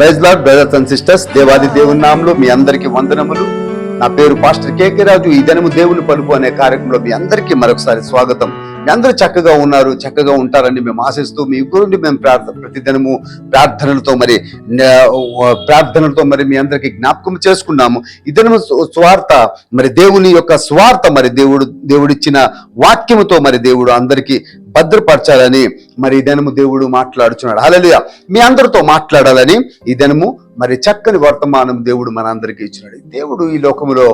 Praise Lord brothers and sisters దేవాది దేవుని నామంలో మీ అందరికీ వందనములు. నా పేరు పాస్టర్ కేకే రాజు. ఈ దినము దేవుని పలుపు అనే కార్యక్రమంలో మీ అందరికీ మరొకసారి స్వాగతం. అందరూ చక్కగా ఉన్నారు చక్కగా ఉంటారని మేము ఆశిస్తూ మీ గురించి మేము ప్రార్థన ప్రతిదినము ప్రార్థనలతో మరి ప్రార్థనలతో మరి మీ అందరికీ జ్ఞాపకం చేసుకున్నాము. ఈ దినము స్వార్థ మరి దేవుని యొక్క స్వార్థ మరి దేవుడు దేవుడిచ్చిన వాక్యముతో మరి దేవుడు అందరికీ భద్రపరచాలని మరి ఈ దినము దేవుడు మాట్లాడుచున్నాడు. హల్లెలూయా! మీ అందరితో మాట్లాడాలని ఈ దినము మరి చక్కని వర్తమానం దేవుడు మనందరికీ ఇచ్చినాడు. దేవుడు ఈ లోకములో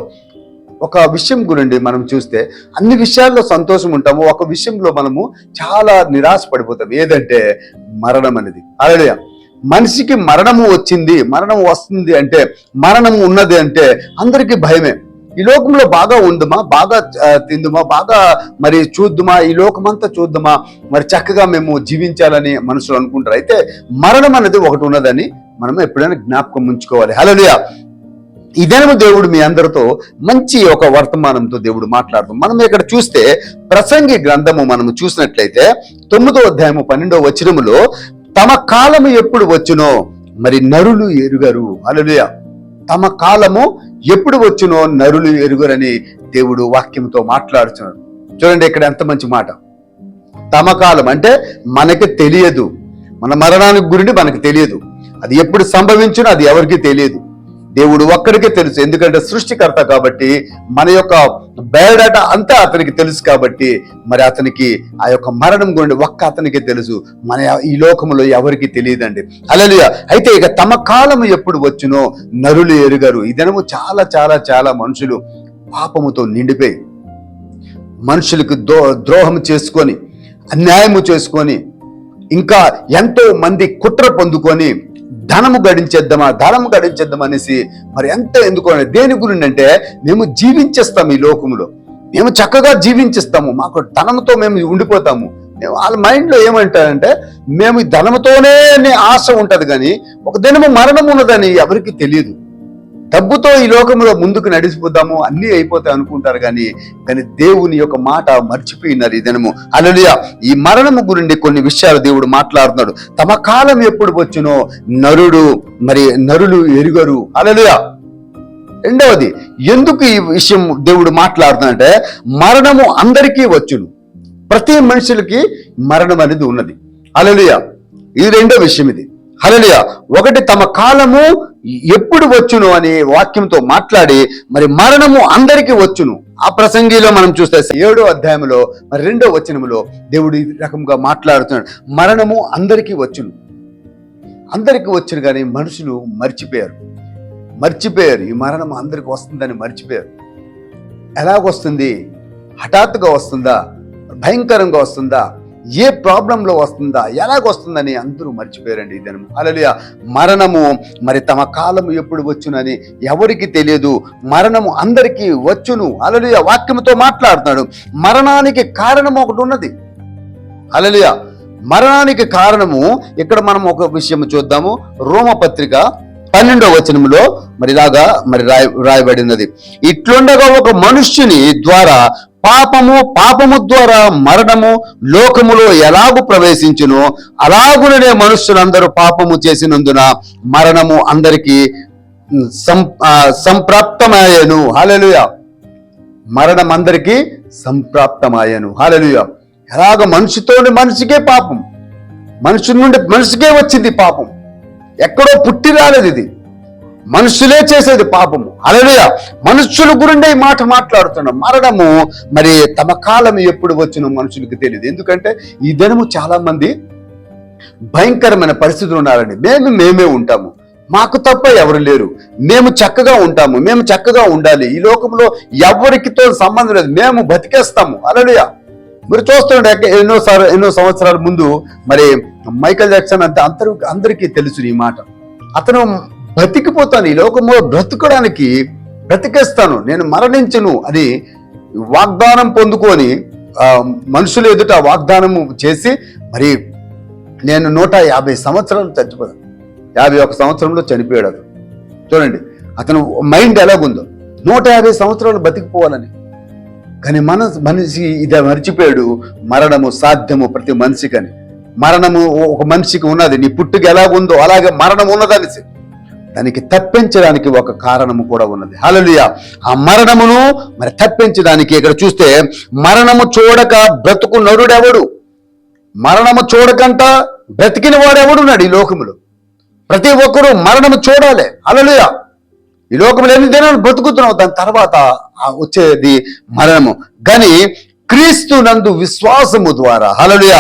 ఒక విషయం గురించి మనం చూస్తే అన్ని విషయాల్లో సంతోషం ఉంటాము. ఒక విషయంలో మనము చాలా నిరాశ పడిపోతాం ఏదంటే మరణం అనేది. అలడయ మనిషికి మరణము వచ్చింది మరణం వస్తుంది అంటే మరణం ఉన్నది అంటే అందరికీ భయమే. ఈ లోకంలో బాగా ఉందమా బాగా తిందుమా బాగా మరి చూద్దుమా ఈ లోకమంతా చూద్దామా మరి చక్కగా మేము జీవించాలని మనుషులు అనుకుంటారు. అయితే మరణం అనేది ఒకటి ఉన్నదని మనం ఎప్పుడైనా జ్ఞాపకం ఉంచుకోవాలి. హలోలియా ఈ దినము దేవుడు మీ అందరితో మంచి ఒక వర్తమానంతో దేవుడు మాట్లాడుతాం మనం ఇక్కడ చూస్తే ప్రసంగి గ్రంథము మనము చూసినట్లయితే తొమ్మిదో అధ్యాయము పన్నెండో వచనములో తమ కాలము ఎప్పుడు వచ్చునో మరి నరులు ఎరుగరు. అలలుయ తమ కాలము ఎప్పుడు వచ్చునో నరులు ఎరుగరని దేవుడు వాక్యంతో మాట్లాడుతున్నాడు చూడండి ఇక్కడ ఎంత మంచి మాట. తమ కాలం అంటే మనకి తెలియదు. మన మరణానికి గురించి మనకు తెలియదు. అది ఎప్పుడు సంభవించునో అది ఎవరికీ తెలియదు. దేవుడు ఒక్కడికే తెలుసు. ఎందుకంటే సృష్టికర్త కాబట్టి మన యొక్క బయోడాటా అంతా అతనికి తెలుసు కాబట్టి మరి అతనికి ఆ యొక్క మరణం గురించి ఒక్క అతనికే తెలుసు. మన ఈ లోకంలో ఎవరికి తెలియదండి. అలలియ అయితే ఇక తమ కాలం ఎప్పుడు వచ్చునో నరులు ఎరుగరు. ఈ దినము చాలా చాలా చాలా మనుషులు పాపముతో నిండిపోయి మనుషులకు దో ద్రోహం చేసుకొని అన్యాయము చేసుకొని ఇంకా ఎంతో మంది కుట్ర పొందుకొని ధనము గడించేద్దామా ధనము గడించేద్దాం అనేసి మరి ఎంత ఎందుకు దేని గురించి అంటే మేము జీవించేస్తాం ఈ లోకంలో మేము చక్కగా జీవించేస్తాము. మాకు ధనంతో మేము ఉండిపోతాము. మేము వాళ్ళ మైండ్లో ఏమంటారంటే మేము ఈ ధనముతోనే అనే ఆశ ఉంటుంది కానీ ఒక దినము మరణం ఉన్నదని ఎవరికి తెలియదు. డబ్బుతో ఈ లోకంలో ముందుకు నడిచిపోదాము అన్నీ అయిపోతాయి అనుకుంటారు కానీ కానీ దేవుని యొక్క మాట మర్చిపోయినారు ఈ దినము. అలలియ ఈ మరణము గురించి కొన్ని విషయాలు దేవుడు మాట్లాడుతున్నాడు. తమ కాలం ఎప్పుడు వచ్చునో నరుడు మరి నరులు ఎరుగరు. అలలియ రెండవది ఎందుకు ఈ విషయం దేవుడు మాట్లాడుతున్నాడంటే మరణము అందరికీ వచ్చును. ప్రతి మనుషులకి మరణం అనేది ఉన్నది. అలలియ ఇది రెండో విషయం ఇది. హలలియ ఒకటి తమ కాలము ఎప్పుడు వచ్చును అనే వాక్యంతో మాట్లాడి మరి మరణము అందరికీ వచ్చును. ఆ ప్రసంగిలో మనం చూస్తే ఏడో అధ్యాయంలో మరి రెండో వచనములో దేవుడు ఈ రకంగా మాట్లాడుతున్నాడు. మరణము అందరికీ వచ్చును. అందరికీ వచ్చును కానీ మనుషులు మర్చిపోయారు. మర్చిపోయారు. ఈ మరణం అందరికి వస్తుందని మర్చిపోయారు. ఎలాగొస్తుంది? హఠాత్తుగా వస్తుందా? భయంకరంగా వస్తుందా? ఏ ప్రాబ్లంలో వస్తుందా ఎలాగొస్తుందని అందరూ మర్చిపోయారండి ఈ దినము అలలియ మరణము మరి తమ కాలం ఎప్పుడు వచ్చునని ఎవరికి తెలియదు. మరణము అందరికీ వచ్చును. అలలియ వాక్యముతో మాట్లాడుతున్నాడు. మరణానికి కారణం ఒకటి ఉన్నది. అలలియ మరణానికి కారణము ఇక్కడ మనం ఒక విషయం చూద్దాము. రోమపత్రిక పన్నెండో వచనములో మరిలాగా మరి రాయ రాయబడినది. ఇట్లుండగా ఒక మనుష్యుని ద్వారా పాపము పాపము ద్వారా మరణము లోకములో ఎలాగు ప్రవేశించును? అలాగుననే మనుష్యులందరూ పాపము చేసినందున మరణము అందరికీ సం ఆ, సంప్రాప్తమాయను మరణం అందరికీ సంప్రాప్తమాయను హాలలుయ ఎలాగ మనిషితోని మనిషికే పాపం. మనిషి నుండి మనిషికే వచ్చింది పాపం. ఎక్కడో పుట్టి రాలేదు ఇది. మనుషులే చేసేది పాపము అలలుయ మనుషుల గురిండే ఈ మాట మాట్లాడుతున్నాం మరణము మరి తమ కాలం ఎప్పుడు వచ్చినో మనుషులకు తెలియదు. ఎందుకంటే ఈ దినము చాలా మంది భయంకరమైన పరిస్థితులు ఉన్నారండి. మేము మేమే ఉంటాము. మాకు తప్ప ఎవరు లేరు. మేము చక్కగా ఉంటాము. మేము చక్కగా ఉండాలి. ఈ లోకంలో ఎవరికితో సంబంధం లేదు. మేము బతికేస్తాము. అలలుయ మీరు చూస్తుండే ఎన్నో సార్ ఎన్నో సంవత్సరాల ముందు మరి మైకల్ జాక్సన్ అంటే అందరూ అందరికీ తెలుసు ఈ మాట. అతను బ్రతికిపోతాను ఈ లోకంలో బ్రతకడానికి బ్రతికేస్తాను నేను మరణించను అని వాగ్దానం పొందుకొని మనుషులు ఎదుట వాగ్దానము చేసి మరి నేను నూట యాభై సంవత్సరాలు చచ్చిపోయాను. యాభై ఒక సంవత్సరంలో చనిపోయాడు చూడండి అతను మైండ్ ఎలాగుందో. నూట యాభై సంవత్సరాలు బతికిపోవాలని కానీ మన మనిషి ఇది మర్చిపోయాడు. మరణము సాధ్యము ప్రతి మనిషికని. మరణము ఒక మనిషికి ఉన్నది. నీ పుట్టుక ఎలాగుందో అలాగే మరణం ఉన్నదనేసి దానికి తప్పించడానికి ఒక కారణము కూడా ఉన్నది. హలలుయ ఆ మరణమును మరి తప్పించడానికి ఇక్కడ చూస్తే మరణము చూడక బ్రతుకు నరుడెవడు? మరణము చూడకంట బ్రతికిన వాడెవడున్నాడు ఈ లోకములో? ప్రతి ఒక్కరూ మరణము చూడాలి. హల్లెలూయా. ఈ లోకంలో ఎన్ని దినాలు బ్రతుకుతున్నావు? దాని తర్వాత వచ్చేది మరణము. కానీ క్రీస్తు నందు విశ్వాసము ద్వారా హలలుయ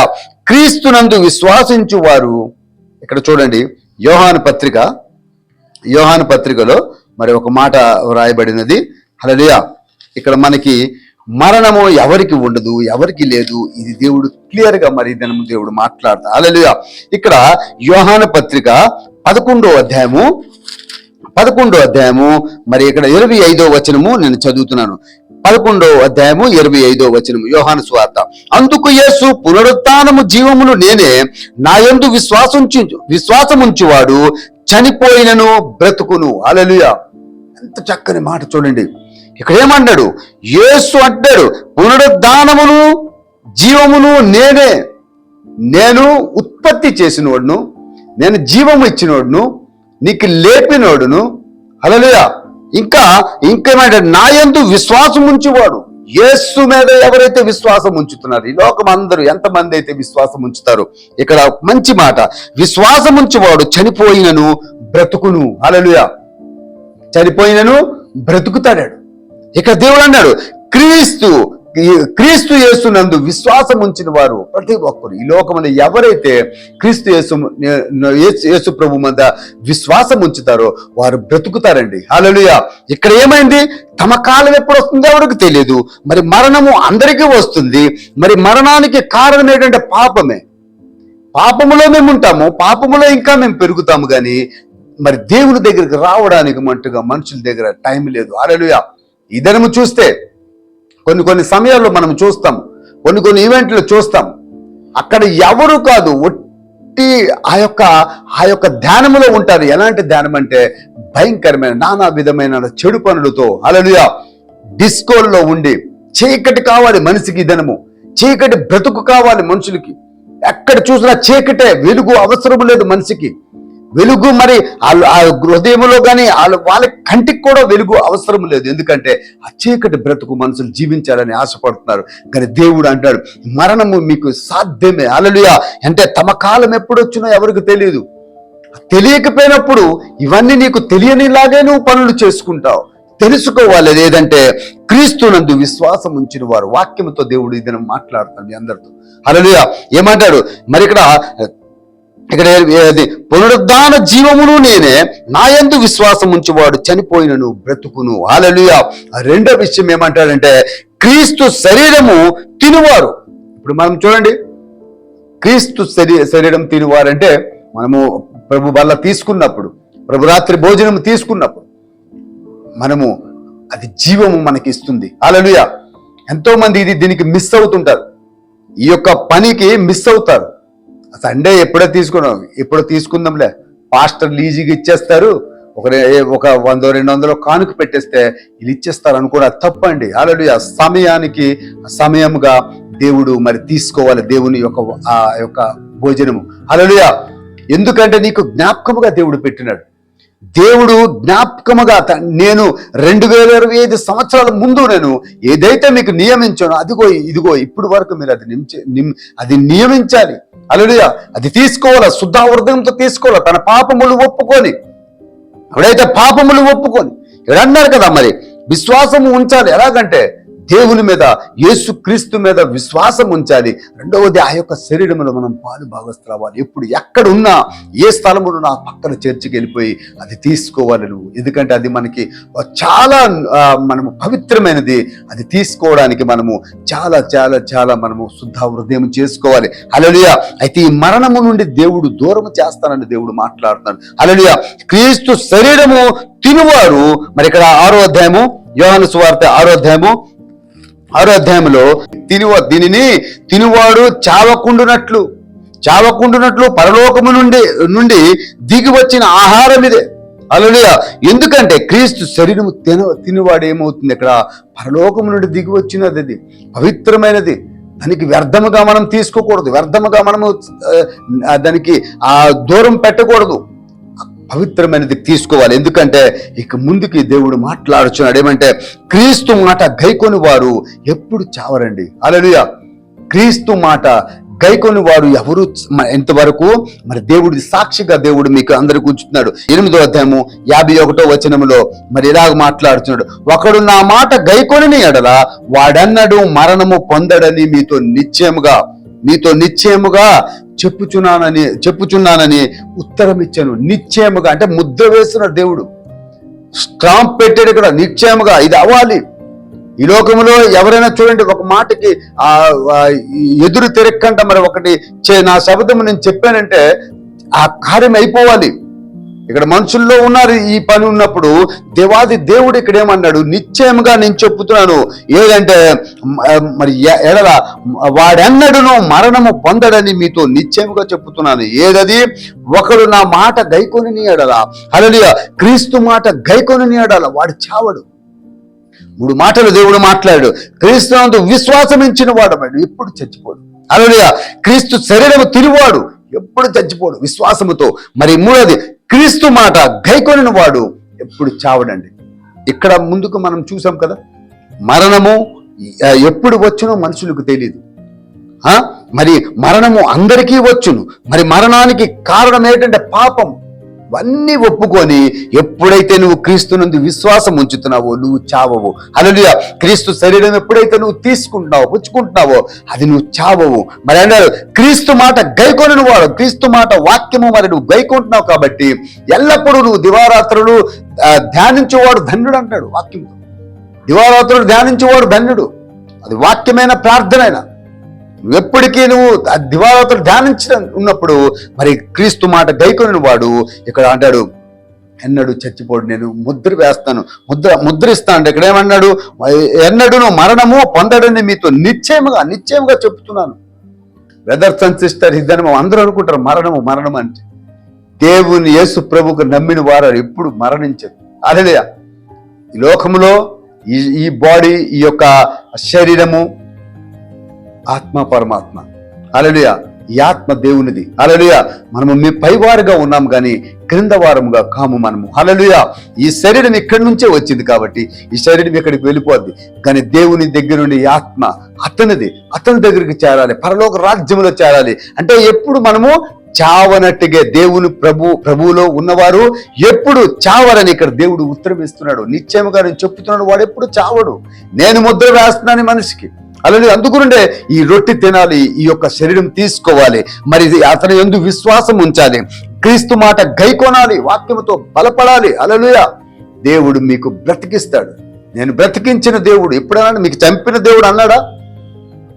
క్రీస్తు నందు విశ్వాసించు వారు ఇక్కడ చూడండి యోహాను పత్రిక యోహాను పత్రికలో మరి ఒక మాట వ్రాయబడినది హలలుయ ఇక్కడ మనకి మరణము ఎవరికి ఉండదు ఎవరికి లేదు ఇది దేవుడు క్లియర్గా మరి దినము దేవుడు మాట్లాడతా అలలుయ ఇక్కడ యోహాన పత్రిక పదకొండో అధ్యాయము పదకొండో అధ్యాయము మరి ఇక్కడ ఇరవై ఐదో వచనము నేను చదువుతున్నాను. పదకొండో అధ్యాయము ఇరవై ఐదో వచనము యోహాను స్వార్త. అందుకు యేసు పునరుత్నము జీవమును నేనే నా యందు విశ్వాసంచు విశ్వాసముంచువాడు చనిపోయినను బ్రతుకును. అలలుయ ఎంత చక్కని మాట చూడండి. ఇక్కడ ఏమన్నాడు యేసు అంటాడు పునరుద్ధానమును జీవమును నేనే. నేను ఉత్పత్తి చేసినోడును నేను జీవము ఇచ్చినోడును నీకు లేపినోడును. హలలుయా ఇంకా ఇంకేమంటే నాయందు విశ్వాసం ఉంచేవాడు. యేసు మీద ఎవరైతే విశ్వాసం ఉంచుతున్నారు ఈ లోకం అందరూ ఎంతమంది అయితే విశ్వాసం ఉంచుతారు ఇక్కడ మంచి మాట. విశ్వాసం ఉంచేవాడు చనిపోయినను బ్రతుకును. అలలుయా చనిపోయినను బ్రతుకుతాడాడు. ఇక దేవుడు అన్నాడు క్రీస్తు క్రీస్తు యేసునందు విశ్వాసం ఉంచిన వారు ప్రతి ఒక్కరు. ఈ లోకమున ఎవరైతే క్రీస్తు యేసు యేసు- ప్రభు మీద విశ్వాసం ఉంచుతారో వారు బ్రతుకుతారండి. హల్లెలూయా. ఇక్కడ ఏమైంది? తమ కాలం ఎప్పుడు వస్తుందో ఎవరికి తెలియదు. మరి మరణము అందరికీ వస్తుంది. మరి మరణానికి కారణం ఏంటంటే పాపమే. పాపములో మేము ఉంటాము పాపములో ఇంకా మేము పెరుగుతాము కానీ మరి దేవుని దగ్గరికి రావడానికి మట్టుగా మనుషుల దగ్గర టైం లేదు. అలలుయా ఇదనము చూస్తే కొన్ని కొన్ని సమయాల్లో మనం చూస్తాం కొన్ని కొన్ని ఈవెంట్లు చూస్తాం. అక్కడ ఎవరు కాదు ఒట్టి ఆ యొక్క ఆ యొక్క ధ్యానములో ఉంటారు. ఎలాంటి ధ్యానం అంటే భయంకరమైన నానా విధమైన చెడు పనులతో అలలుయా డిస్కోల్లో ఉండి చీకటి కావాలి మనిషికి దినము చీకటి బ్రతుకు కావాలి మనుషులకి. ఎక్కడ చూసినా చీకటే వెలుగు అవసరం లేదు మనిషికి. వెలుగు మరి వాళ్ళు ఆ హృదయంలో కానీ వాళ్ళ వాళ్ళ కంటికి కూడా వెలుగు అవసరం లేదు. ఎందుకంటే ఆ చీకటి బ్రతుకు మనుషులు జీవించాలని ఆశపడుతున్నారు. కానీ దేవుడు అంటాడు మరణము మీకు సాధ్యమే. అలలుయ అంటే తమ కాలం ఎప్పుడు వచ్చినా ఎవరికి తెలియదు తెలియకపోయినప్పుడు ఇవన్నీ నీకు తెలియనిలాగే నువ్వు పనులు చేసుకుంటావు. తెలుసుకోవాలి ఏదంటే క్రీస్తునందు విశ్వాసం ఉంచిన వారు వాక్యంతో దేవుడు ఇది మాట్లాడుతుంది అందరితో. అలలుయ ఏమంటాడు? మరి ఇక్కడ ఇక్కడ అది పునరుద్ధాన జీవమును నేనే నా ఎందు విశ్వాసం ఉంచువాడు చనిపోయినను బ్రతుకును. హాలలుయా రెండో విషయం ఏమంటాడంటే క్రీస్తు శరీరము తినువారు. ఇప్పుడు మనం చూడండి. క్రీస్తు శరీ శరీరం తినువారంటే మనము ప్రభు వల్ల తీసుకున్నప్పుడు ప్రభు రాత్రి భోజనం తీసుకున్నప్పుడు మనము అది జీవము మనకి ఇస్తుంది అలలుయ ఎంతో మంది ఇది దీనికి మిస్ అవుతుంటారు. ఈ యొక్క పనికి మిస్ అవుతారు. సండే ఎప్పుడో తీసుకున్నాం. ఎప్పుడో తీసుకుందాంలే. పాస్టర్ లీజీకి ఇచ్చేస్తారు. ఒక ఒక వంద రెండు వందలు కానుక పెట్టేస్తే వీళ్ళు ఇచ్చేస్తారు అనుకోవడం తప్పండి. ఆల్రెడీ ఆ సమయానికి సమయముగా దేవుడు మరి తీసుకోవాలి దేవుని యొక్క ఆ యొక్క భోజనము. అలలుయా ఎందుకంటే నీకు జ్ఞాపకముగా దేవుడు పెట్టినాడు. దేవుడు జ్ఞాపకముగా త- నేను రెండు వేల ఇరవై ఐదు సంవత్సరాల ముందు నేను ఏదైతే మీకు నియమించానో అదిగో ఇదిగో ఇప్పుడు వరకు మీరు అది నిమిచ నిమ్ అది నియమించాలి. అలలుయా అది తీసుకోవాలా? శుద్ధ హృదయంతో తీసుకోవాలా? తన పాపములు ఒప్పుకొని. ఎవడైతే పాపములు ఒప్పుకొని. ఎవడన్నారు కదా మరి విశ్వాసము ఉంచాలి. ఎలాగంటే దేవుని మీద యేసు క్రీస్తు మీద విశ్వాసం ఉంచాలి. రెండవది ఆ యొక్క శరీరంలో మనం పాలు భాగస్థలవ్వాలి ఎప్పుడు ఎక్కడ ఉన్నా ఏ స్థలంలో నా పక్కన చర్చికి వెళ్ళిపోయి అది తీసుకోవాలి నువ్వు. ఎందుకంటే అది మనకి చాలా మనము పవిత్రమైనది. అది తీసుకోవడానికి మనము చాలా చాలా చాలా మనము శుద్ధ హృదయం చేసుకోవాలి. అలలియ అయితే ఈ మరణము నుండి దేవుడు దూరం చేస్తానని దేవుడు మాట్లాడుతున్నాడు. అలలియ క్రీస్తు శరీరము తినువారు. మరి ఇక్కడ ఆరో అధ్యాయము యోహాను సువార్త ఆరో అధ్యాయము ఆరో అధ్యాయంలో తినువ దీనిని తినువాడు చావకుండునట్లు చావకుండునట్లు పరలోకము నుండి నుండి దిగి వచ్చిన ఆహారం ఇదే. అలలుయ ఎందుకంటే క్రీస్తు శరీరము తిన తినువాడు ఏమవుతుంది ఇక్కడ పరలోకము నుండి దిగి వచ్చినది అది పవిత్రమైనది. దానికి వ్యర్థముగా మనం తీసుకోకూడదు. వ్యర్థముగా మనము దానికి ఆ దూరం పెట్టకూడదు. పవిత్రమైనది తీసుకోవాలి. ఎందుకంటే ఇక ముందుకి దేవుడు మాట్లాడుచున్నాడు. ఏమంటే క్రీస్తు మాట గైకొని వారు ఎప్పుడు చావరండి. అలలుయ క్రీస్తు మాట గైకొని వారు ఎవరు మ- ఎంతవరకు? మరి దేవుడి సాక్షిగా దేవుడు మీకు అందరికి ఉంచుతున్నాడు. ఎనిమిదో అధ్యాయము యాభై ఒకటో వచనములో మరి ఇలాగ మాట్లాడుతున్నాడు ఒకడు నా మాట గైకొని ఎడల వాడన్నడు మరణము పొందడని మీతో నిశ్చయముగా మీతో నిశ్చయముగా చెప్పుచున్నానని చెప్పుచున్నానని ఉత్తరం ఇచ్చాను. నిశ్చయముగా అంటే ముద్ర వేస్తున్న దేవుడు. స్టాంప్ పెట్టాడు ఇక్కడ నిశ్చయముగా. ఇది అవ్వాలి. ఈ లోకంలో ఎవరైనా చూడండి ఒక మాటకి ఆ ఎదురు తిరక్కంట మరి ఒకటి చే- నా శబ్దం నేను చెప్పానంటే ఆ కార్యం అయిపోవాలి. ఇక్కడ మనుషుల్లో ఉన్నారు ఈ పని ఉన్నప్పుడు దేవాది దేవుడు ఇక్కడ ఏమన్నాడు? నిశ్చయముగా నేను చెప్పుతున్నాను. ఏదంటే మరి ఎడల వాడెన్నడును మరణము పొందడని మీతో నిశ్చయముగా చెప్పుతున్నాను. ఏదది? ఒకడు నా మాట గైకొని ఎడల. అలలియ క్రీస్తు మాట గైకొని ఎడల. వాడు చావడు. మూడు మాటలు దేవుడు మాట్లాడు క్రీస్తునందు విశ్వాసం ఇచ్చిన వాడు వాడు ఎప్పుడు చచ్చిపోడు. అలలియ క్రీస్తు శరీరము తిరివాడు. ఎప్పుడు చచ్చిపోడు విశ్వాసముతో. మరి మూడోది క్రీస్తు మాట గైకొనిన వాడు ఎప్పుడు చావడండి. ఇక్కడ ముందుకు మనం చూసాం కదా మరణము ఎప్పుడు వచ్చునో మనుషులకు తెలియదు మరి మరణము అందరికీ వచ్చును. మరి మరణానికి కారణం ఏంటంటే పాపం. ఇవన్నీ ఒప్పుకొని ఎప్పుడైతే నువ్వు క్రీస్తు నుండి విశ్వాసం ఉంచుతున్నావో నువ్వు చావవు. అలలియ క్రీస్తు శరీరం ఎప్పుడైతే నువ్వు తీసుకుంటున్నావో పుచ్చుకుంటున్నావో అది నువ్వు చావవు. మరి అన్నారు క్రీస్తు మాట గైకొని వాడు క్రీస్తు మాట వాక్యము మరి నువ్వు గైకుంటున్నావు కాబట్టి ఎల్లప్పుడూ నువ్వు దివారాత్రులు ధ్యానించేవాడు ధన్యుడు అంటాడు వాక్యం దివారాత్రులు ధ్యానించేవాడు ధన్యుడు. అది వాక్యమైన ప్రార్థనైనా ఎప్పటికీ నువ్వు ఆ దివారాత్రులు ధ్యానించిన ఉన్నప్పుడు మరి క్రీస్తు మాట గైకొని వాడు ఇక్కడ అంటాడు ఎన్నడు చచ్చిపోడు నేను ముద్ర వేస్తాను ముద్ర ముద్రిస్తాను. అంటే ఇక్కడ ఏమన్నాడు? ఎన్నడును మరణము పొందడని మీతో నిశ్చయముగా నిశ్చయముగా చెప్తున్నాను బ్రదర్స్ అండ్ సిస్టర్ ఇద్దరు అందరూ అనుకుంటారు మరణము మరణం అంటే. దేవుని యేసు ప్రభుకు నమ్మిన వారు ఎప్పుడు మరణించదు అదే ఈ లోకములో ఈ ఈ బాడీ ఈ యొక్క శరీరము ఆత్మ పరమాత్మ. అలలుయ ఈ ఆత్మ దేవునిది. అలలుయ మనము మీ పైవారుగా ఉన్నాం కానీ క్రింద వారముగా కాము మనము. అలలుయ ఈ శరీరం ఇక్కడి నుంచే వచ్చింది కాబట్టి ఈ శరీరం ఇక్కడికి వెళ్ళిపోద్ది. కానీ దేవుని దగ్గర నుండి ఆత్మ అతనిది. అతని దగ్గరికి చేరాలి. పరలోక రాజ్యంలో చేరాలి. అంటే ఎప్పుడు మనము చావనట్టుగా దేవుని ప్రభు ప్రభువులో ఉన్నవారు ఎప్పుడు చావరని ఇక్కడ దేవుడు ఉత్తరం ఇస్తున్నాడు. నిశ్చయముగా నేను చెప్తున్నాడు వాడు ఎప్పుడు చావడు. నేను ముద్ర వేస్తున్నాను మనిషికి. అలాగే అందుకునుండే ఈ రొట్టి తినాలి ఈ యొక్క శరీరం తీసుకోవాలి. మరి ఇది అతని ఎందు విశ్వాసం ఉంచాలి. క్రీస్తు మాట గైకొనాలి వాక్యముతో బలపడాలి. అలలుయ. దేవుడు మీకు బ్రతికిస్తాడు. నేను బ్రతికించిన దేవుడు ఎప్పుడైనా మీకు చంపిన దేవుడు అన్నాడా?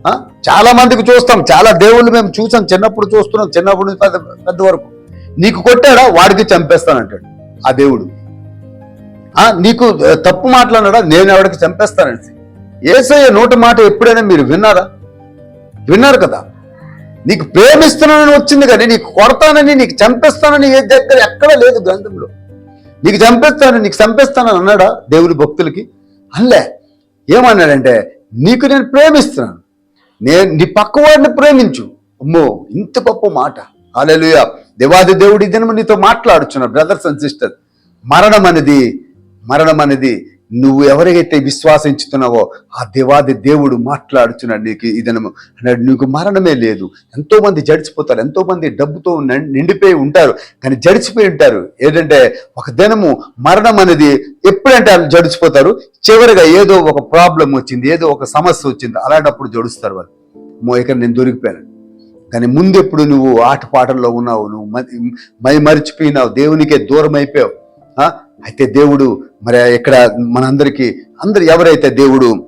ఆ? చాలా మందికి చూస్తాం చాలా దేవుళ్ళు మేము చూసాం చిన్నప్పుడు చూస్తున్నాం చిన్నప్పుడు పెద్ద పెద్ద వరకు. నీకు కొట్టాడా? వాడికి చంపేస్తానంటాడు ఆ దేవుడు. ఆ నీకు తప్పు మాట్లాడాడా నేను ఎవడికి చంపేస్తానని ఏసయ్య నోటి మాట ఎప్పుడైనా మీరు విన్నారా? విన్నారు కదా? నీకు ప్రేమిస్తున్నానని వచ్చింది కానీ నీకు కొడతానని నీకు చంపేస్తానని ఏ దగ్గర ఎక్కడ లేదు గ్రంథంలో. నీకు చంపేస్తాను నీకు చంపేస్తానని అన్నాడా దేవుని భక్తులకి? అల్లే ఏమన్నాడంటే నీకు నేను ప్రేమిస్తున్నాను. నేను నీ పక్కవాడిని ప్రేమించు. అమ్మో ఇంత గొప్ప మాట. అలెలుయ దేవాది దేవుడి దినము నీతో మాట్లాడుచున్నా బ్రదర్స్ అండ్ సిస్టర్ మరణం అనేది మరణం అనేది నువ్వు ఎవరికైతే విశ్వాసించుతున్నావో ఆ దేవాది దేవుడు మాట్లాడుచున్నాడు నీకు ఈ దినము. అన్నాడు నీకు మరణమే లేదు. ఎంతోమంది జడిచిపోతారు. ఎంతోమంది డబ్బుతో నిండిపోయి ఉంటారు. కానీ జడిచిపోయి ఉంటారు. ఏంటంటే ఒక దినము మరణం అనేది ఎప్పుడంటే వాళ్ళు జడిచిపోతారు. చివరిగా ఏదో ఒక ప్రాబ్లం వచ్చింది. ఏదో ఒక సమస్య వచ్చింది. అలాంటప్పుడు జడుస్తారు వాళ్ళు. మో ఇక్కడ నేను దొరికిపోయాను. కానీ ముందెప్పుడు నువ్వు ఆటపాటల్లో ఉన్నావు. నువ్వు మై మరిచిపోయినావు. దేవునికే దూరం అయిపోయావు అయితే దేవుడు మరి ఇక్కడ మనందరికీ అందరు ఎవరైతే దేవుడు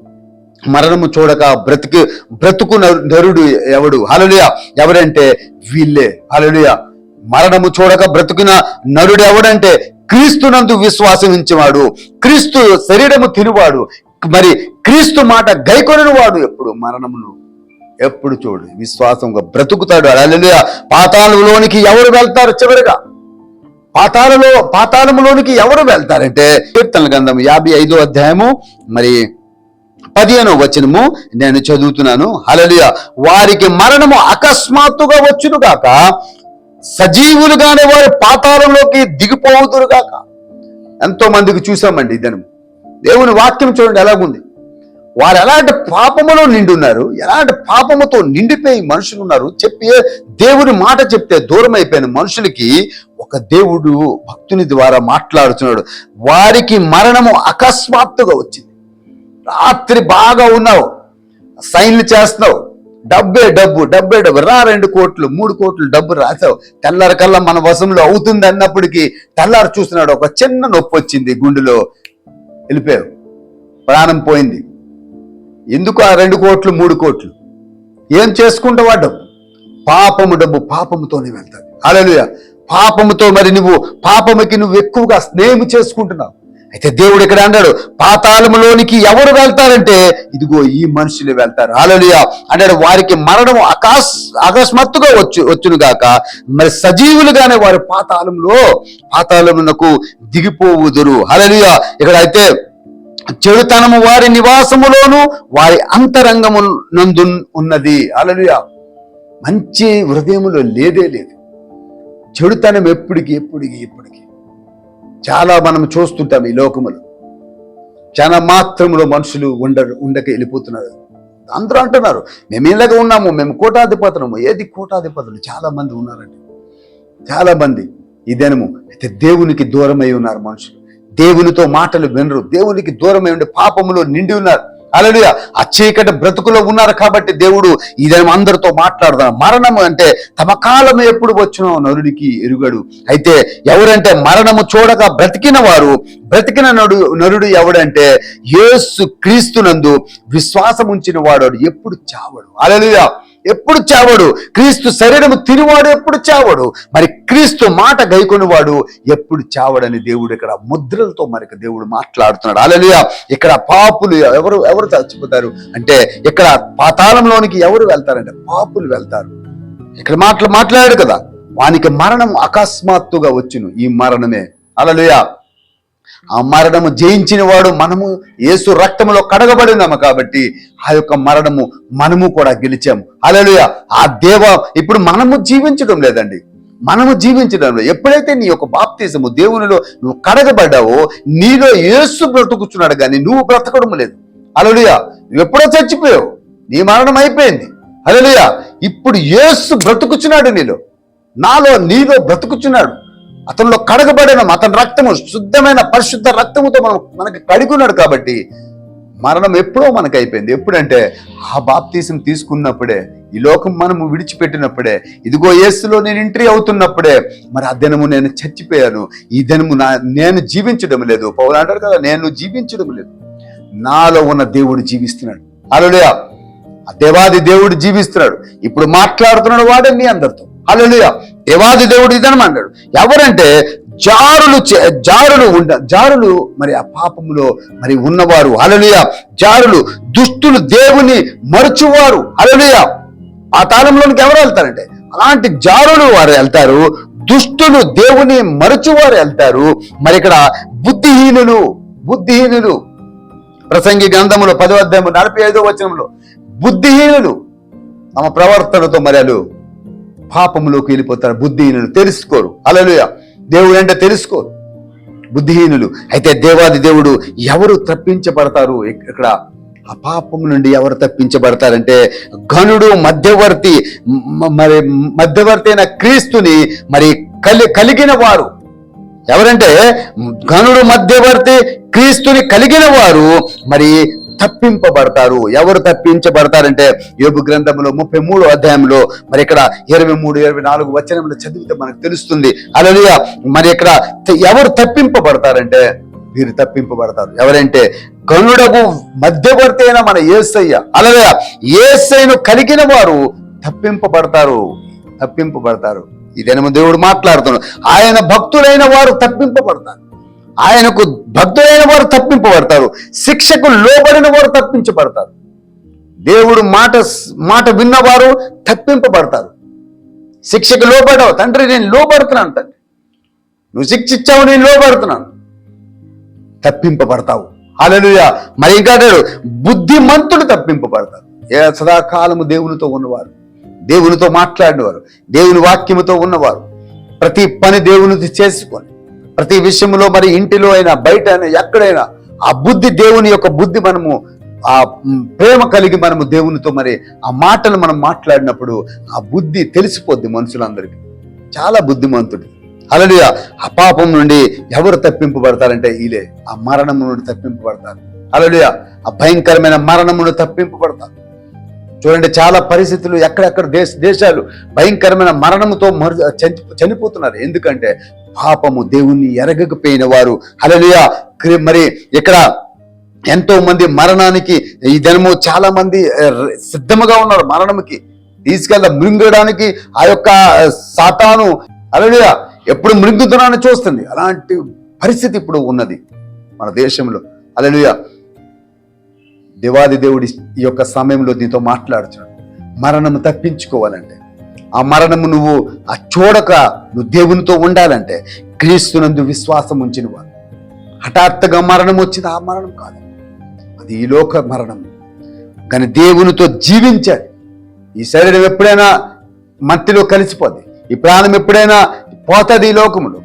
మరణము చూడక బ్రతికి బ్రతుకు నరు- నరుడు ఎవడు? హలలుయ ఎవరంటే వీళ్ళే. హలలుయ మరణము చూడక బ్రతుకున నరుడు ఎవడంటే క్రీస్తునందు విశ్వాసం ఉంచేవాడు క్రీస్తు శరీరము తినువాడు. మరి క్రీస్తు మాట గైకొనని వాడు ఎప్పుడు? మరణమును ఎప్పుడు చూడు. విశ్వాసంగా బ్రతుకుతాడు. అలా పాతాళంలోనికి ఎవరు వెళ్తారు చివరిగా? పాతాళలో పాతాళములోనికి ఎవరు వెళ్తారంటే కీర్తన గ్రంథం యాభై ఐదో అధ్యాయము మరి పదిహేనో వచనము నేను చదువుతున్నాను. హలలియ వారికి మరణము అకస్మాత్తుగా వచ్చును గాక సజీవులుగానే వారు పాతాళంలోకి కాక ఎంతో మందికి చూసామండి ఇదను దేవుని వాక్యం చూడండి ఎలాగుంది? వారు ఎలాంటి పాపములో నిండున్నారు ఎలాంటి పాపముతో నిండిపోయి మనుషులు ఉన్నారు చెప్పి దేవుని మాట చెప్తే దూరం అయిపోయిన మనుషులకి ఒక దేవుడు భక్తుని ద్వారా మాట్లాడుతున్నాడు వారికి మరణము అకస్మాత్తుగా వచ్చింది. రాత్రి బాగా ఉన్నావు సైన్లు చేస్తున్నావు డబ్బే డబ్బు డబ్బే డబ్బు రా రెండు కోట్లు మూడు కోట్లు డబ్బు రాసావు. తెల్లారి కల్లా మన వశంలో అవుతుంది అన్నప్పటికీ తెల్లారి చూస్తున్నాడు ఒక చిన్న నొప్పి వచ్చింది గుండెలో. వెళ్ళిపోయావు. ప్రాణం పోయింది. ఎందుకు ఆ రెండు కోట్లు? మూడు కోట్లు. ఏం చేసుకుంటావా డబ్బు పాపము డబ్బు పాపముతోనే వెళ్తాది. అలలుయ పాపముతో మరి నువ్వు పాపముకి నువ్వు ఎక్కువగా స్నేహం చేసుకుంటున్నావు. అయితే దేవుడు ఇక్కడ అన్నాడు పాతాళములోనికి ఎవరు వెళ్తారంటే ఇదిగో ఈ మనుషులు వెళ్తారు. అలలుయ అన్నాడు వారికి మరణం అకాస్ అకస్మాత్తుగా వచ్చు వచ్చును గాక. మరి సజీవులుగానే వారు పాతాళంలో పాతాళమునకు దిగిపోవుదురు. అలలుయ ఇక్కడ అయితే చెడుతనము వారి నివాసములోను వారి అంతరంగము నందు ఉన్నది. అలలుయ మంచి హృదయములో లేదే లేదు. చెడుతనం ఎప్పటికి ఎప్పటికి ఎప్పటికి. చాలా మనం చూస్తుంటాం ఈ లోకములు. చాలా మాత్రములో మనుషులు ఉండరు ఉండక వెళ్ళిపోతున్నారు. అందరూ అంటున్నారు మేము ఇలాగ ఉన్నాము మేము కోటాధిపతులము. ఏది కోటాధిపతులు? చాలా మంది ఉన్నారండి. చాలా మంది. ఇదేనము అయితే దేవునికి దూరమై ఉన్నారు మనుషులు. దేవునితో మాటలు వినరు. దేవునికి దూరమై ఉండి పాపములో నిండి ఉన్నారు. అలలుయ ఆ చీకటి బ్రతుకులో ఉన్నారు కాబట్టి దేవుడు ఇదేమో అందరితో మాట్లాడుతున్నారు. మరణము అంటే తమ కాలం ఎప్పుడు వచ్చినో నరుడికి ఎరుగడు. అయితే ఎవరంటే మరణము చూడక బ్రతికిన వారు బ్రతికిన నడు నరుడు ఎవడంటే యేసు క్రీస్తునందు విశ్వాసం ఉంచిన వాడు ఎప్పుడు చావడు. అలలుయ ఎప్పుడు చావడు? క్రీస్తు శరీరము తిరివాడు ఎప్పుడు చావడు? మరి క్రీస్తు మాట గైకొనివాడు ఎప్పుడు చావడని దేవుడు ఇక్కడ ముద్రలతో మనకి దేవుడు మాట్లాడుతున్నాడు. అలలియ ఇక్కడ పాపులు ఎవరు ఎవరు చచ్చిపోతారు? అంటే ఇక్కడ పాతాళంలోనికి ఎవరు వెళ్తారంటే పాపులు వెళ్తారు. ఇక్కడ మాట్లా మాట్లాడాడు కదా. వానికి మరణం అకస్మాత్తుగా వచ్చును. ఈ మరణమే. అలలుయ ఆ మరణము జయించిన వాడు మనము యేసు రక్తములో కడగబడినాము కాబట్టి ఆ యొక్క మరణము మనము కూడా గెలిచాము అలలుయ ఆ దేవ ఇప్పుడు మనము జీవించడం లేదండి. మనము జీవించడం లేదు. ఎప్పుడైతే నీ యొక్క బాప్తీసము దేవునిలో నువ్వు కడగబడ్డావో నీలో యేసు బ్రతుకుతున్నాడు కానీ నువ్వు బ్రతకడం లేదు. అలలుయ ఎప్పుడో చచ్చిపోయావు. నీ మరణం అయిపోయింది. అలలుయ ఇప్పుడు ఏసు బ్రతుకుచున్నాడు నీలో. నాలో నీలో బ్రతుకుచున్నాడు. అతనిలో కడగబడిన అతని రక్తము శుద్ధమైన పరిశుద్ధ రక్తముతో మనం మనకి కడుగున్నాడు కాబట్టి మరణం ఎప్పుడో మనకు అయిపోయింది ఎప్పుడంటే ఆ బాప్తీసం తీసుకున్నప్పుడే ఈ లోకం మనము విడిచిపెట్టినప్పుడే ఇదిగో ఏసులో నేను ఎంట్రీ అవుతున్నప్పుడే మరి ఆ దినము నేను చచ్చిపోయాను. ఈ దినము నా నేను జీవించడం లేదు. పౌలు అంటారు కదా నేను జీవించడం లేదు. నాలో ఉన్న దేవుడు జీవిస్తున్నాడు. అలలుయ ఆ దేవాది దేవుడు జీవిస్తున్నాడు. ఇప్పుడు మాట్లాడుతున్నాడు వాడే మీ అందరితో. అలలుయా దేవాది దేవుడు ఇదనమన్నాడు ఎవరంటే జారులు చే- జారులు ఉండ జారులు మరి ఆ పాపములో మరి ఉన్నవారు. అలలుయ జారులు దుష్టులు దేవుని మరచువారు. అలలుయ ఆ తాళంలోనికి ఎవరు వెళ్తారంటే? అలాంటి జారులు వారు వెళ్తారు దుష్టులు దేవుని మరచువారు వెళ్తారు. మరి ఇక్కడ బుద్ధిహీనులు బుద్ధిహీనులు. ప్రసంగి గ్రంథములో పదో అధ్యాయము నలభై ఐదో వచనంలో బుద్ధిహీనులు తమ ప్రవర్తనతో మరి పాపంలోకి పాపములోకి వెళ్ళిపోతారు. బుద్ధిహీనులు తెలుసుకోరు. అలలుయ దేవుడు అంటే తెలుసుకోరు. బుద్ధిహీనులు. అయితే దేవాది దేవుడు ఎవరు తప్పించబడతారు? ఇక్కడ ఆ పాపం నుండి ఎవరు తప్పించబడతారంటే ఘనుడు మధ్యవర్తి మరి మధ్యవర్తి అయిన క్రీస్తుని మరి కలి కలిగిన వారు. ఎవరంటే ఘనుడు మధ్యవర్తి క్రీస్తుని కలిగిన వారు. మరి తప్పింపబడతారు. ఎవరు తప్పించబడతారంటే యోగు గ్రంథంలో ముప్పై మూడు అధ్యాయంలో మరి ఇక్కడ ఇరవై మూడు ఇరవై నాలుగు వచనంలో చదివితే మనకు తెలుస్తుంది. అలలియ మరి ఇక్కడ ఎవరు తప్పింపబడతారంటే వీరు తప్పింపబడతారు. ఎవరంటే కనుడకు మధ్యవర్తి అయిన మన ఏసయ్య. అలాగే ఏసైను కలిగిన వారు తప్పింపబడతారు. తప్పింపబడతారు. ఇదేమో దేవుడు మాట్లాడుతున్నాడు. ఆయన భక్తులైన వారు తప్పింపబడతారు. ఆయనకు భక్తులైన వారు తప్పింపబడతారు శిక్షకు లోబడిన వారు తప్పించబడతారు. దేవుడు మాట మాట విన్నవారు తప్పింపబడతారు. శిక్షకు లోబడవు. తండ్రి నేను లోబడుతున్నాను తండ్రి. నువ్వు శిక్ష ఇచ్చావు నేను లోబడుతున్నాను. తప్పింపబడతావు. అలలుయ మరి ఇంకా బుద్ధిమంతుడు తప్పింపబడతారు ఏ సదాకాలము దేవునితో ఉన్నవారు దేవునితో మాట్లాడినవారు దేవుని వాక్యముతో ఉన్నవారు ప్రతి పని దేవునిది చేసుకొని ప్రతి విషయంలో మరి ఇంటిలో అయినా బయట అయినా ఎక్కడైనా ఆ బుద్ధి దేవుని యొక్క బుద్ధి మనము ఆ ప్రేమ కలిగి మనము దేవునితో మరి ఆ మాటలు మనం మాట్లాడినప్పుడు ఆ బుద్ధి తెలిసిపోద్ది మనుషులందరికీ. చాలా బుద్ధిమంతుడు. అలడియా ఆ పాపం నుండి ఎవరు తప్పింపబడతారంటే ఈలే ఆ మరణం నుండి తప్పింపబడతారు. అలడియా ఆ భయంకరమైన మరణం నుండి తప్పింపబడతారు. చూడండి చాలా పరిస్థితులు ఎక్కడెక్కడ దేశ దేశాలు భయంకరమైన మరణముతో మరు చని- చనిపోతున్నారు. ఎందుకంటే పాపము దేవుణ్ణి ఎరగకపోయిన వారు. హలలియా మరి ఇక్కడ ఎంతో మంది మరణానికి ఈ దినము చాలా మంది సిద్ధముగా ఉన్నారు మరణముకి. తీసుకెళ్ళ మృంగడానికి ఆ యొక్క సాతాను. అలలియా ఎప్పుడు మృంగుతున్నానని చూస్తుంది. అలాంటి పరిస్థితి ఇప్పుడు ఉన్నది మన దేశంలో. అలలియా దేవాది దేవుడి ఈ యొక్క సమయంలో నీతో మాట్లాడుతున్నాడు. మరణము తప్పించుకోవాలంటే ఆ మరణము నువ్వు ఆ చూడక నువ్వు దేవునితో ఉండాలంటే క్రీస్తునందు విశ్వాసం ఉంచిన వారు హఠాత్తుగా మరణం వచ్చింది. ఆ మరణం కాదు. అది ఈ లోక మరణం. కానీ దేవునితో జీవించాలి. ఈ శరీరం ఎప్పుడైనా మట్టిలో కలిసిపోద్ది. ఈ ప్రాణం ఎప్పుడైనా పోతుంది ఈ లోకములో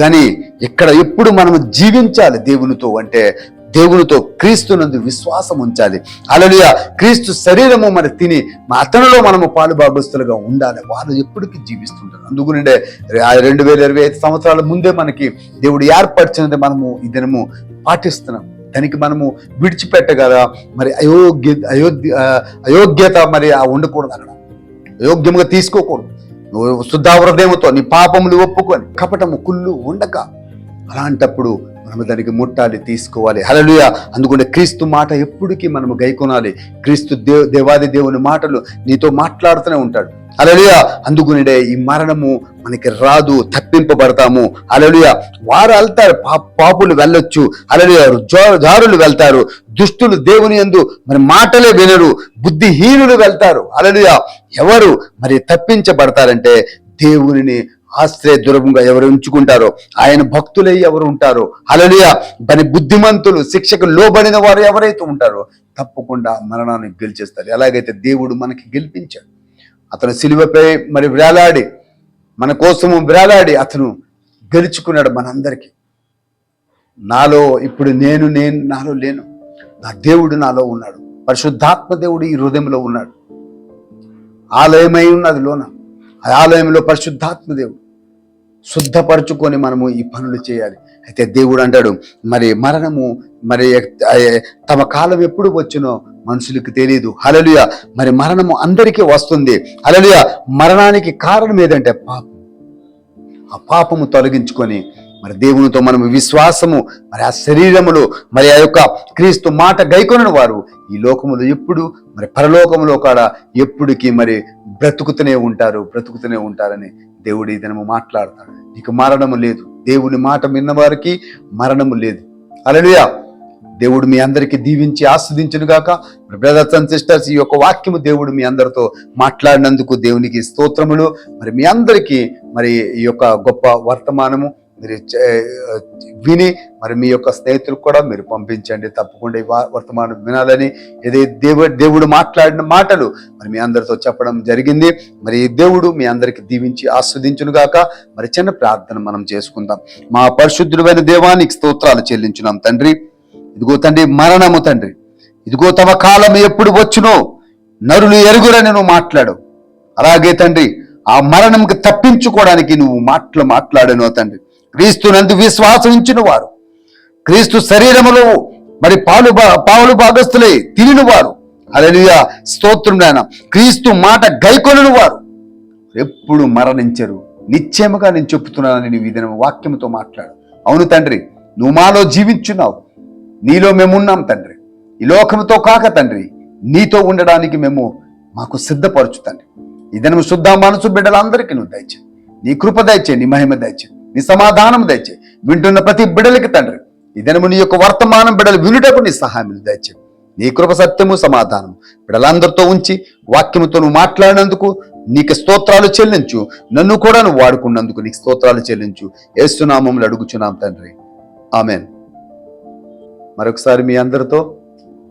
కానీ ఇక్కడ ఎప్పుడు మనం జీవించాలి దేవునితో అంటే దేవునితో క్రీస్తునందు విశ్వాసం ఉంచాలి. అలలియ క్రీస్తు శరీరము మరి తిని మా అతనిలో మనము పాలు భాగస్తులుగా ఉండాలి. వాళ్ళు ఎప్పటికీ జీవిస్తుంటారు. అందుకునే రెండు వేల ఇరవై ఐదు సంవత్సరాల ముందే మనకి దేవుడు ఏర్పరిచినది మనము ఈ దినము పాటిస్తున్నాం. దానికి మనము విడిచిపెట్టగల మరి అయోగ్య అయోధ్య అయోగ్యత మరి ఆ ఉండకూడదు అక్కడ అయోగ్యముగా తీసుకోకూడదు. నువ్వు శుద్ధ హృదయముతో నీ పాపములు ఒప్పుకొని కపటము కుళ్ళు ఉండక. అలాంటప్పుడు మనము దానికి ముట్టాలి తీసుకోవాలి. హలలుయ అందుకునే క్రీస్తు మాట ఎప్పటికీ మనము గైకొనాలి. క్రీస్తు దేవ దేవాది దేవుని మాటలు నీతో మాట్లాడుతూనే ఉంటాడు. అలలుయ అందుకునిడే ఈ మరణము మనకి రాదు తప్పింపబడతాము. అలలుయ వారు వెళ్తారు పాపులు వెళ్ళొచ్చు. అలలుయ జారులు వెళ్తారు. దుష్టులు దేవుని యందు మరి మాటలే వినరు. బుద్ధిహీనులు వెళ్తారు. అలలుయ ఎవరు మరి తప్పించబడతారంటే దేవునిని ఆశ్రయ దుర్గంగా ఎవరు ఉంచుకుంటారో ఆయన భక్తులై ఎవరు ఉంటారో అలలియ పని బుద్ధిమంతులు శిక్షకు లోబడిన వారు ఎవరైతే ఉంటారో తప్పకుండా మరణాన్ని గెలిచేస్తారు. ఎలాగైతే దేవుడు మనకి గెలిపించాడు అతను సిలువపై మరి వేలాడి మన కోసము వేలాడి అతను గెలుచుకున్నాడు మనందరికీ. నాలో ఇప్పుడు నేను నేను నాలో లేను. నా దేవుడు నాలో ఉన్నాడు. పరిశుద్ధాత్మ దేవుడు ఈ హృదయంలో ఉన్నాడు. ఆలయమై ఉన్నది లోన. ఆ ఆలయంలో పరిశుద్ధాత్మ దేవుడు. శుద్ధపరచుకొని మనము ఈ పనులు చేయాలి. అయితే దేవుడు అంటాడు మరి మరణము మరి తమ కాలం ఎప్పుడు వచ్చినో మనుషులకు తెలియదు హలలుయ మరి మరణము అందరికీ వస్తుంది. హలలుయ మరణానికి కారణం ఏదంటే పాపం. ఆ పాపము తొలగించుకొని మరి దేవునితో మనం విశ్వాసము మరి ఆ శరీరములు మరి ఆ యొక్క క్రీస్తు మాట గైకొనని వారు ఈ లోకములో ఎప్పుడు మరి పరలోకములో కాడ ఎప్పుడుకి మరి బ్రతుకుతూనే ఉంటారు బ్రతుకుతూనే ఉంటారని దేవుడు ఈ దినము మాట్లాడతాడు. నీకు మరణము లేదు. దేవుని మాట విన్న వారికి మరణము లేదు. అలలుయా దేవుడు మీ అందరికీ దీవించి ఆస్వాదించును గాక. బ్రదర్స్ అండ్ సిస్టర్స్ ఈ యొక్క వాక్యము దేవుడు మీ అందరితో మాట్లాడినందుకు దేవునికి స్తోత్రములు. మరి మీ అందరికీ మరి ఈ యొక్క గొప్ప వర్తమానము మీరు విని మరి మీ యొక్క స్నేహితులకు కూడా మీరు పంపించండి. తప్పకుండా ఈ వర్తమానం వినాలని ఏదే దేవుడు దేవుడు మాట్లాడిన మాటలు మరి మీ అందరితో చెప్పడం జరిగింది. మరి దేవుడు మీ అందరికి దీవించి ఆస్వాదించును గాక మరి చిన్న ప్రార్థన మనం చేసుకుందాం. మా పరిశుద్ధుడైన దేవానికి స్తోత్రాలు చెల్లించున్నాం తండ్రి. ఇదిగో తండ్రి మరణము తండ్రి. ఇదిగో తమ కాలం ఎప్పుడు వచ్చునో నరులు ఎరుగురని నువ్వు మాట్లాడు అలాగే తండ్రి ఆ మరణంకి తప్పించుకోవడానికి నువ్వు మాటలు మాట్లాడను తండ్రి. క్రీస్తునందు విశ్వాసం ఉంచిన వారు క్రీస్తు శరీరములో మరి పాలు పావులు భాగస్తులై తిరిగిన వారు అలలియ స్తోత్రం నాయన. క్రీస్తు మాట గైకొనని వారు ఎప్పుడు మరణించరు. నిశ్చయముగా నేను చెప్తున్నానని నీ ఈ వాక్యంతో వాక్యముతో మాట్లాడు. అవును తండ్రి నువ్వు మాలో జీవించున్నావు. నీలో మేమున్నాం తండ్రి. ఈ లోకముతో కాక తండ్రి నీతో ఉండడానికి మేము మాకు సిద్ధపరచు తండ్రి. ఈ దినం శుద్ధ మనసు బిడ్డలందరికీ నువ్వు దయచే నీ కృప దయచే నీ మహిమ దయచే నీ సమాధానం దయచే వింటున్న ప్రతి బిడలకి తండ్రి ఈ దినము నీ యొక్క వర్తమానం బిడలు వినుటకు నీ సహాయం దయచే నీ కృప సత్యము సమాధానం బిడలందరితో ఉంచి వాక్యముతో నువ్వు మాట్లాడినందుకు నీకు స్తోత్రాలు చెల్లించు. నన్ను కూడా నువ్వు వాడుకున్నందుకు నీకు స్తోత్రాలు చెల్లించు. ఏసునామంలో అడుగుచున్నాం తండ్రి. ఆమెన్. మరొకసారి మీ అందరితో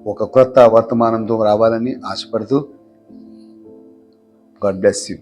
ఒక కొత్త వర్తమానంతో రావాలని ఆశపడుతూ గాడ్ బ్లెస్ యూ.